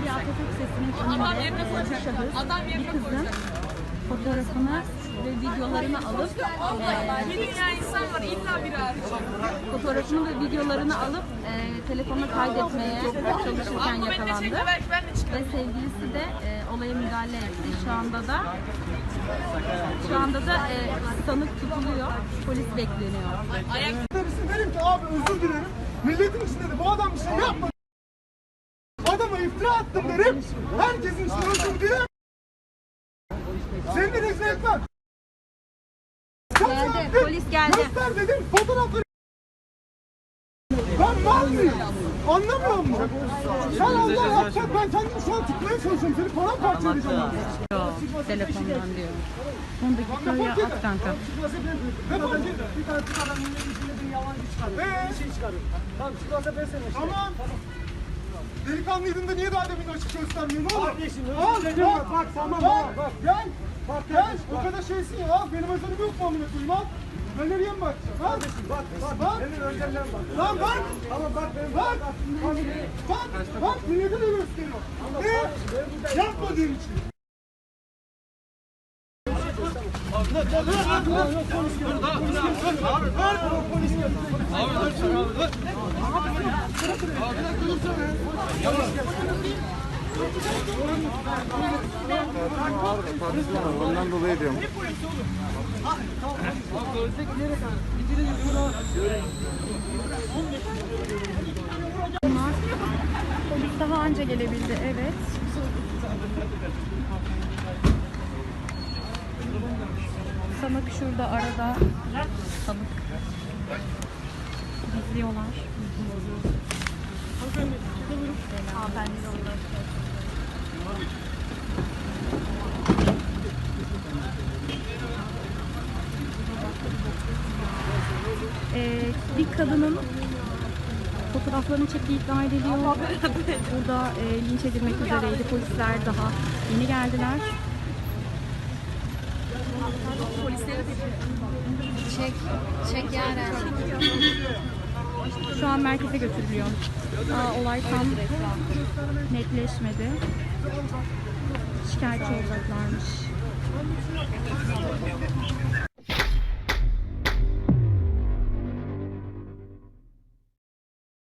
Sakarya Atatürk Sesi'nin önünde e, bir şahıs bir kızın fotoğrafını ve videolarını alıp e, Bir dünya insan var illa biri hariç. fotoğrafını ve videolarını alıp e, telefona kaydetmeye çalışırken yakalandı. Ve sevgilisi de e, olaya müdahale etti. Şu anda da şu anda da e, sanık tutuluyor. Polis bekleniyor. Ayak Derim, derim ki abi özür dilerim. Milletin içinde de bu adam bir şey yapmadı. Adama iftira attım derim. Herkesin içinde özür dilerim. Seni de rezil etmem. Geldi, polis geldi. Göster dedim fotoğrafları. Ben mal mıyım? Anlamıyor musun? Sen Allah yapacak ben kendimi şu an tutmaya çalışıyorum. Seni paramparça edeceğim abi. Telefondan diyor. Onu da git oraya at kanka. Ne fark eder? Bir tane çıkaran milletin içinde bir yalancı çıkarıyor. Ee? Bir şey çıkarıyor. Tamam çıkarsa ben seni Tamam. Delikanlıydın da niye daha demin açık göstermiyorsun oğlum? Kardeşim al, bak, bak, tamam bak, bak. Gel, bak, gel. O kadar şeysin ya, al. Benim özelim yok mu amına koyayım, al. Galeriye mi bakacaksın? Kardeşim bak, bak, bak. Benim özelimden bak. Lan bak. Tamam bak, benim bak. Bak, bak, bak, millete de gösteriyor. Ne? Yapmadığın için. Ondan dolayı diyorum. Polis daha anca gelebildi. Evet. Sanık şurada arada. Sanık. İzliyorlar. Hanımefendi de onlar. Ee, bir kadının fotoğraflarını çektiği iddia ediliyor. Burada e, linç edilmek üzereydi. Polisler daha yeni geldiler. Çek, çek yani. Şu an merkeze götürülüyor. Daha olay tam netleşmedi. Şikayetçi olacaklarmış.